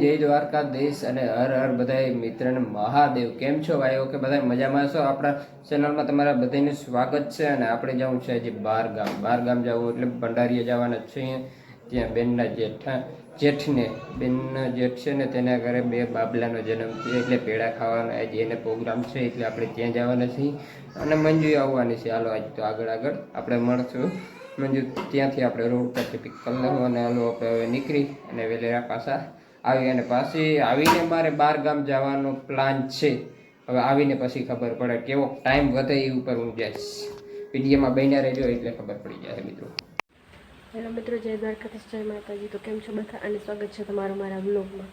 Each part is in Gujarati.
જય દ્વારકાધીશ અને હર હર બધાય મિત્રને મહાદેવ. કેમ છો ભાઈઓ? કે બધા મજામાં છો આપણા ચેનલમાં તમારા બધાનું સ્વાગત છે અને આપણે જવું છે હજી બાર ગામ બાર ગામ જવું એટલે ભંડારીએ જવાના છીએ. ત્યાં બેનના જેઠા, જેઠને, બેનના જેઠ છે ને તેના ઘરે બે બાબલાનો જન્મ છે એટલે પેડા ખાવાના. આજે એને પ્રોગ્રામ છે એટલે આપણે ત્યાં જવાના છીએ. અને મંજુ આવવાની છે. હાલો, આજ તો આગળ આગળ આપણે મળશું. મંજુ, ત્યાંથી આપણે રોડ પરથી પિક કરી લેવું અને હાલો, આપણે હવે નીકળી અને વેલેરા પાછા આવી અને પાછી આવીને મારે બાર ગામ જવાનો પ્લાન છે. હવે આવીને પછી ખબર પડે કેવો ટાઈમ વધે એ ઉપર હું જઈશ. વિડીયોમાં બન્યા રહેજો એટલે ખબર પડી જાય મિત્રો. હેલો મિત્રો, જય દ્વારકાધીશ, જય માતાજી. તો કેમ છો બધા? અને સ્વાગત છે તમારું મારા વ્લોગમાં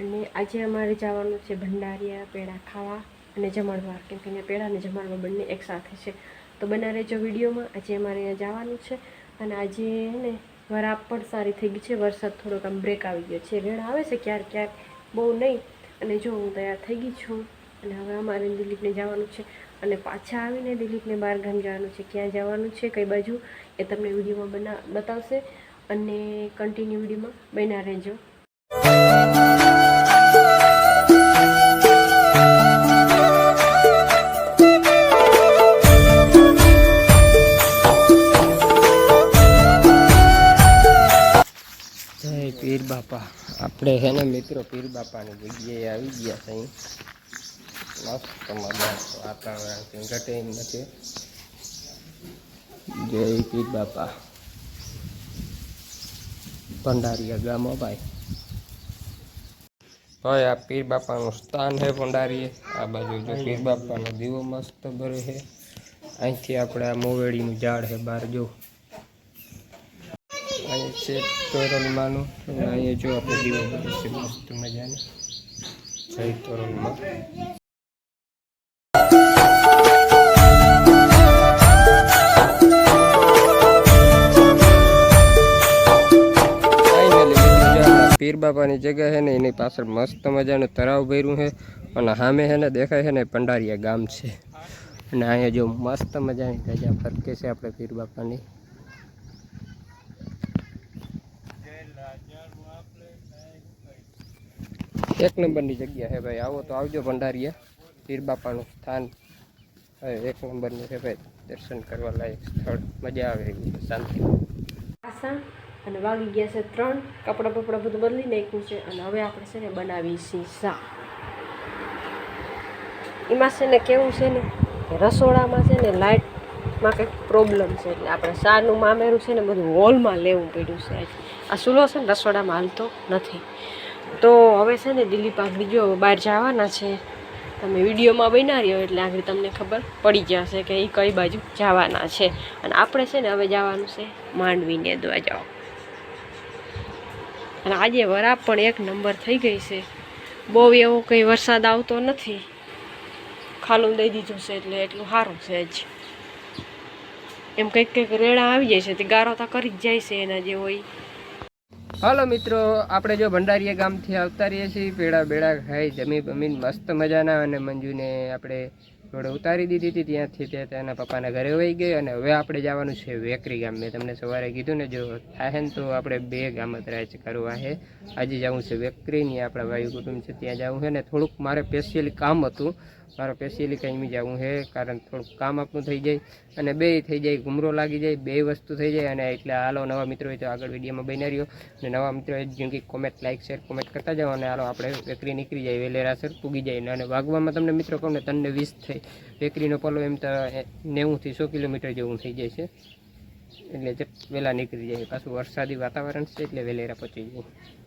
અને આજે અમારે જવાનું છે ભંડારિયા પેડા ખાવા અને જમણવાર. કેમ કે પેડા અને જમણવાર બંને એક સાથે છે. તો બના રહેજો વિડીયોમાં. આજે અમારે અહીંયા જવાનું છે. અને આજે ને વરાપ પણ સારી થઈ ગઈ છે. વરસાદ થોડોક આમ બ્રેક આવી ગયો છે. વેળા આવે છે ક્યારેક ક્યાંક. બહુ નહીં. અને જો હું તૈયાર થઈ ગઈ છું અને હવે અમારે દિલીપને જવાનું છે અને પાછા આવીને દિલીપને બહાર ગામ જવાનું છે. ક્યાં જવાનું છે કઈ બાજુ એ તમને વિડીયોમાં બના બતાવશે. અને કન્ટિન્યુ વિડીયોમાં બન્યા રહેજો. આપણે છે ને મિત્રો પીર બાપાની જગ્યાએ આવી ગયા છે મસ્ત મજા વાતાવરણ કંઈ ઘટે એમ જય પીર બાપા ભંડારીયા ગામો ભાઈ. ભાઈ, આ પીર બાપાનું સ્થાન છે ભંડારીએ. આ બાજુ જો પીર બાપાનો દીવો મસ્ત ભરે છે. અહીંથી આપણે આ મોવેડીનું ઝાડ છે બહાર જો. છે તોરલમાંનું અને અહીંયા જો આપણે દીવો બધો મસ્ત મજાનો. જય આપણા પીર બાપાની જગ્યા છે ને, એની પાછળ મસ્ત મજાનું તળાવ ભર્યું છે. અને સામે છે ને, દેખાય છે ને પંડારીયા ગામ છે. અને અહીંયા જો મસ્ત મજાની ધજા ફરકે છે આપણે પીર બાપાની. એક નંબરની જગ્યા છે ભાઈ. આવો તો આવજો ભંડારીયા પીર બાપાનું સ્થાન એક નંબરનું છે ભાઈ. દર્શન કરવા લાયક સ્થળ. મજા આવે એવી શાંતિ. આસા અને વાગી ગયા છે ત્રણ. કપડાં બપડા બધું બદલી નાખ્યું છે અને હવે આપણે છે ને બનાવી છીએ શા એમાં છે ને કેવું છે ને રસોડામાં છે ને લાઇટમાં કંઈક પ્રોબ્લેમ છે. એટલે આપણે સારનું મામેરું છે ને બધું હોલમાં લેવું પડ્યું છે. આ ચૂલો છે ને રસોડામાં હાલતો નથી. તો હવે છે ને દિલીપ આગળ જો બહાર જવાના છે. તમે વિડીયોમાં બનાવ્યો એટલે આગળ તમને ખબર પડી જશે કે એ કઈ બાજુ જવાના છે. અને આપણે છે ને હવે જવાનું છે માંડવીને દવા અને આજે વરાપ પણ એક નંબર થઈ ગઈ છે. બહુ એવો કંઈ વરસાદ આવતો નથી. ખાલું દઈ દીધું છે એટલે એટલું સારું છે જ. એમ કંઈક કંઈક રેડા આવી જાય છે. તે ગારો તો કરી જ જાય છે એના જે હોય હાલો મિત્રો, આપણે જો ભંડારીયા ગામથી આવતા રહીએ છીએ પેડા બેડા ખાઈ જમી જમીન મસ્ત મજાના, અને મંજુને આપણે જોડે ઉતારી દીધી હતી, ત્યાંથી તે તેના પપ્પાના ઘરે વહી ગઈ, અને હવે આપણે જવાનું છે વેકરી ગામ. મેં તમને સવારે કીધું ને, જો થાય ને તો આપણે બે ગામ જ કરવા છે આજે જવું છે વેકરીની, આપણા વાયુ કુટુંબ છે, ત્યાં જવું છે ને. થોડુંક મારે સ્પેશિયલી કામ હતું. મારે પેશિયલી કંઈ જવું છે કારણ થોડુંક કામ આપણું થઈ જાય અને બે થઈ જાય ઘૂમરો લાગી જાય, બે વસ્તુ થઈ જાય અને એટલે હાલો નવા મિત્રો હોય તો આગળ વિડીયોમાં બની રહ્યો. અને નવા મિત્રો કે કોમેન્ટ લાઇક શેર કોમેન્ટ કરતા જાઓ અને હાલો આપણે વેકરી નીકળી જાય વેલેરાસર પૂગી જાય. અને વાગવામાં તમને મિત્રો કહું ને તમને વીસ થઈ. વેકરીનો પલો એમ તો નેવુંથી સો કિલોમીટર જેવું થઈ જાય છે. એટલે જે વહેલા નીકળી જાય, પાછું વરસાદી વાતાવરણ છે એટલે વેલેરા પહોંચી જાય.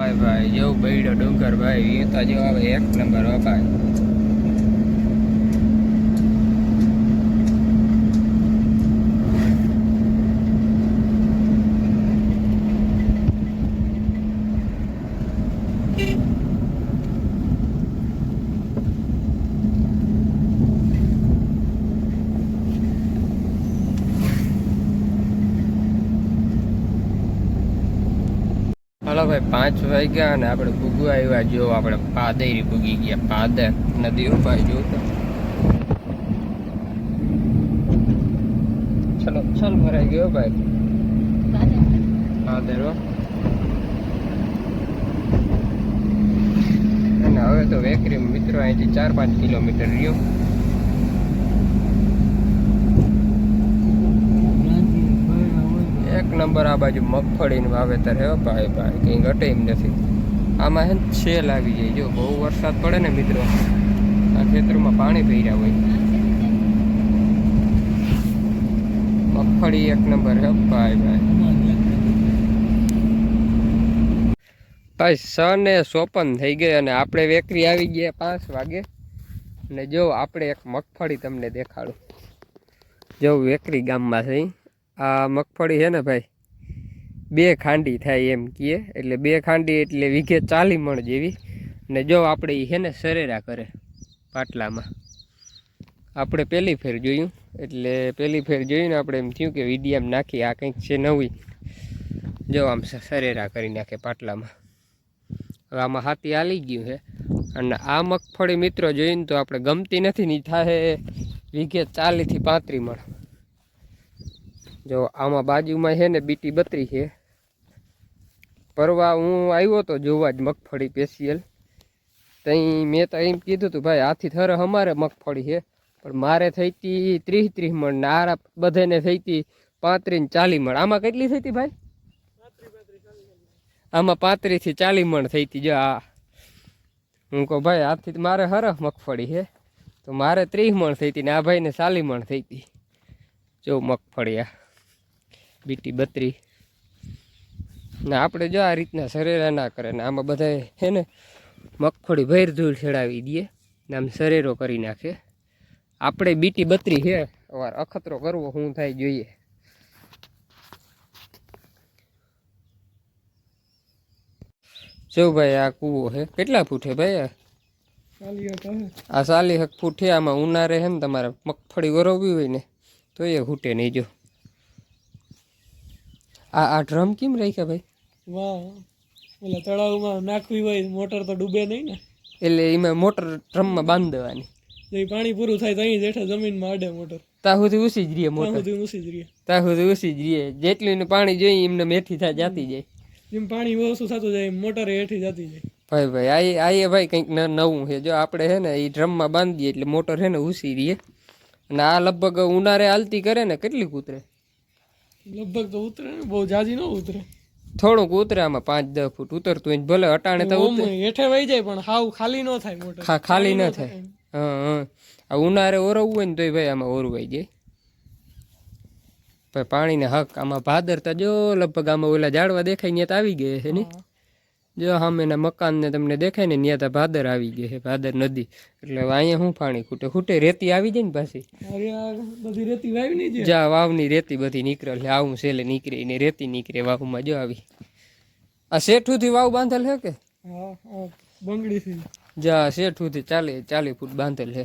ભાઈ ભાઈ જેવું બૈડો ડુંગર ભાઈ એ તો જેવો એક નંબર હો ભાઈ. હાલો ભાઈ પાંચ વાગ્યા અને આપણે ભૂગવા આવ્યા. જો આપણે પાદેરી ભૂગી ગયા. પાદર નદી ઉપાય જો ચલો ચલ ભરાઈ ગયો ભાઈ. પાદર અને હવે તો વેકરી મિત્રો અહીંથી ચાર પાંચ કિલોમીટર રહ્યું. એક નંબર આ બાજુ મગફળીનું વાવેતર હે ભાઈ ભાઈ, કંઈ ઘટે એમ નથી. આમાં હે છેલ આવી જાય, જો બહુ વરસાદ પડે ને મિત્રો, આ ખેતરમાં પાણી ભર્યા હોય. મગફળી એક નંબર હે ભાઈ ભાઈ. ભાઈ સ સોપન થઈ ગઈ અને આપણે વેકરી આવી ગયા પાંચ વાગે. અને જો આપણે એક મગફળી તમને દેખાડું. જો વેકરી ગામમાં થઈ. આ મગફળી છે ને ભાઈ, બે ખાંડી થાય એમ કીએ. એટલે બે ખાંડી એટલે વીઘે ચાલી મણ જેવી. ને જો આપણે એ છે ને સરેરા કરે પાટલામાં. આપણે પહેલી ફેર જોયું. એટલે પહેલી ફેર જોઈને આપણે એમ થયું કે વિડીયામાં નાખી આ કંઈક છે નવી. જો આમ સરેરા કરી નાખે પાટલામાં. હવે આમાં હાથી હાલી ગયું છે. અને આ મગફળી મિત્રો જોઈને તો આપણે ગમતી નથી ની થાય વીઘે ચાલીસથી પાંત્રી મણ. જો આમાં બાજુમાં છે ને બીટી બત્રી છે. પરવા હું આવ્યો તો જોવા જ મગફળી સ્પેશિયલ તઈ મેં તો એમ કીધું હતું ભાઈ આથી થર અમારે મગફળી છે. પણ મારે થઈ હતી ત્રીસ ત્રીસ મણ ને આ બધાને થઈ હતી પાંત્રીસ ચાલીસ મણ. આમાં કેટલી થઈ હતી ભાઈ? આમાં પાંત્રીસથી ચાલીસ મણ થઈ હતી જો આ. હું કહું ભાઈ આથી મારે હરખ મગફળી છે. તો મારે ત્રીસ મણ થઈ હતી ને આ ભાઈને ચાલીસ મણ થઈ હતી જો મગફળી આ. બીટી બત્રી. ને આપણે જો આ રીતના સરેરા ના કરે ને આમાં બધા હે ને મગફળી ભેર ધૂળ ચડાવી દઈએ ને આમ સરેરો કરી નાખે. આપણે બીટી બત્રી છે અવાર અખતરો કરવો શું થાય જોઈએ. જો ભાઈ આ કૂવો છે કેટલા ફૂટ ભાઈ આ? સાલી હક ફૂટ આમાં ઉનાળે છે ને તમારે મગફળી વરવવી હોય ને તો એ ફૂટે નહીં જો. આ આ ડ્રમ કેમ રાખ્યા ભાઈ? વાહ. ઓલા તળાવમાં નાખવી હોય મોટર તો ડૂબે નહીં ને? એટલે એમાં મોટર ડ્રમમાં બાંધી દેવાની. જે પાણી પૂરું થાય તો અહીં જેઠા જમીનમાં અડે મોટર. ત્યાં સુધી ઉસી જ રહીએ મોટર. સુધી ઉસી જ રહીએ. ત્યાં સુધી ઉસી જ રહીએ. જેટલું પાણી જોઈએ એમને મેથી થાય જાતી જાય. જેમ પાણી ઓછું થતું જાય મોટર હેઠી જતી જાય. ભાઈ ભાઈ આઈ આઈએ ભાઈ કંઈક નવું છે. જો આપણે છે ને એ ડ્રમમાં બાંધીએ એટલે મોટર છે ને ઉસી રહીએ. અને આ લગભગ ઉનાળે હાલતી કરે ને કેટલી ઉતરે લગભગ તો ઉતરે ને બહુ જાજી ન ઉતરે. થોડુંક ઉતરે આમાં પાંચ દસ ફૂટ ઉતરતું હોય ભલે અટાણે તો હેઠે વહી જાય પણ હાવ ખાલી ન થાય મોટર ખાલી ન થાય. હા હા. આ ઉનાળે ઓરવવું હોય ને તોય ભાઈ આમાં ઓરવાઈ જાય. ભાઈ પાણીને હક આમાં ભાદર તો જો લગભગ આમાં ઓલા ઝાડવા દેખાય તો આવી ગયા છે ને જો સામેના મકાનને તમને દેખાય ને ત્યાં તો ભાદર આવી ગઈ છે ભાદર નદી. એટલે અહીંયા શું પાણી ખૂટે? ખૂટે રેતી આવી જાય ને પાછી? બધી રેતી વાવી નહીં જા? વાવની રેતી બધી નીકળે એટલે આવું છેલ્લે નીકળે ને રેતી નીકળે વાવમાં. જો આવી. આ શેઠુંથી વાવ બાંધેલ છે કે? બંગડીથી. જા શેઠુંથી ચાલી ચાલી ફૂટ બાંધેલ છે.